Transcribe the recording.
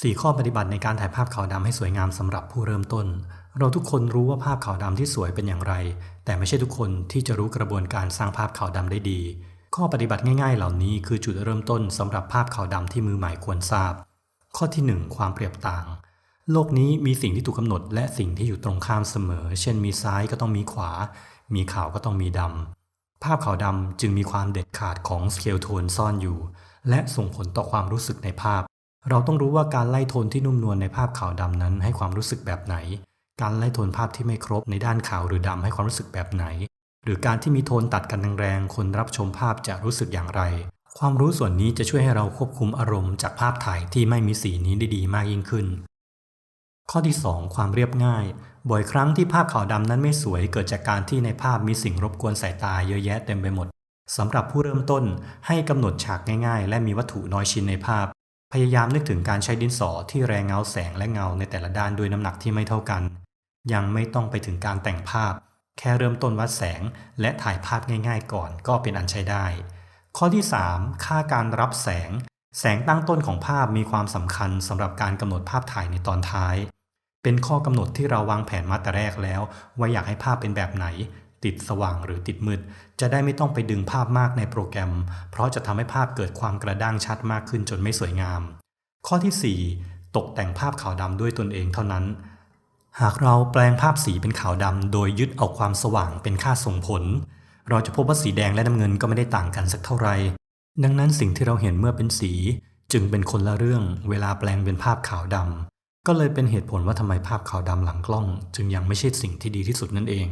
4 ข้อปฏิบัติในการถ่ายภาพขาวดำให้สวยงามสำหรับผู้เริ่มต้น เราทุกคนรู้ว่าภาพขาวดำที่สวยเป็นอย่างไร แต่ไม่ใช่ทุกคนที่จะรู้กระบวนการสร้างภาพขาวดำได้ดี ข้อปฏิบัติง่ายๆ เหล่านี้คือจุดเริ่มต้นสำหรับภาพขาวดำที่มือใหม่ควรทราบ ข้อที่ 1 ความเปรียบต่าง โลกนี้มีสิ่งที่ถูกกำหนด และสิ่งที่อยู่ตรงข้ามเสมอ เช่น มีซ้ายก็ต้องมีขวา มีขาวก็ต้องมีดำภาพขาวดำจึงมีความเด็ดขาดของสเคลโทนซ่อนอยู่ และส่งผลต่อความรู้สึกในภาพ เราต้องรู้ว่าการไล่โทนที่นุ่มนวลในภาพขาวดำนั้นให้ความรู้สึกแบบไหน การไล่โทนภาพที่ไม่ครบในด้านขาวหรือดำให้ความรู้สึกแบบไหน หรือการที่มีโทนตัดกันแรงๆคนรับชมภาพจะรู้สึกอย่างไร ความรู้ส่วนนี้จะช่วยให้เราควบคุมอารมณ์จากภาพถ่ายที่ไม่มีสีนี้ได้ดีมากยิ่งขึ้น ข้อที่ 2 ความเรียบง่าย บ่อยครั้งที่ภาพขาวดำนั้นไม่สวยเกิดจากการที่ในภาพมีสิ่งรบกวนสายตาเยอะแยะเต็มไปหมดสำหรับผู้เริ่มต้นให้กำหนดฉากง่ายๆ และมีวัตถุน้อยชิ้นในภาพ พยายามนึกถึงการใช้ดินสอที่แรงเงาแสงและเงาในแต่ละด้านด้วยน้ำหนักที่ไม่เท่ากัน ยังไม่ต้องไปถึงการแต่งภาพ แค่เริ่มต้นวัดแสงและถ่ายภาพง่ายๆ ก่อนก็เป็นอันใช้ได้ ข้อที่ 3 ค่าการรับแสง แสงตั้งต้นของภาพมีความสำคัญสำหรับการกำหนดภาพถ่ายในตอนท้าย เป็นข้อกำหนดที่เราวางแผนมาแต่แรกแล้ว ว่าอยากให้ภาพเป็นแบบไหน ติดสว่างหรือติดมืด จะได้ไม่ต้องไปดึงภาพมากในโปรแกรม เพราะจะทำให้ภาพเกิดความกระด้างชัดมากขึ้นจนไม่สวยงาม ข้อที่ 4 ตกแต่งภาพขาวดำด้วยตนเองเท่านั้น หากเราแปลงภาพสีเป็นขาวดำโดยยึดเอาความสว่างเป็นค่าส่งผล เราจะพบว่าสีแดงและน้ำเงินก็ไม่ได้ต่างกันสักเท่าไหร่ดังนั้นสิ่งที่เราเห็นเมื่อเป็นสี จึงเป็นคนละเรื่อง เวลาแปลงเป็นภาพขาวดำก็เลยเป็นเหตุผลว่าทำไมภาพขาวดำหลังกล้อง จึงยังไม่ใช่สิ่งที่ดีที่สุดนั่นเอง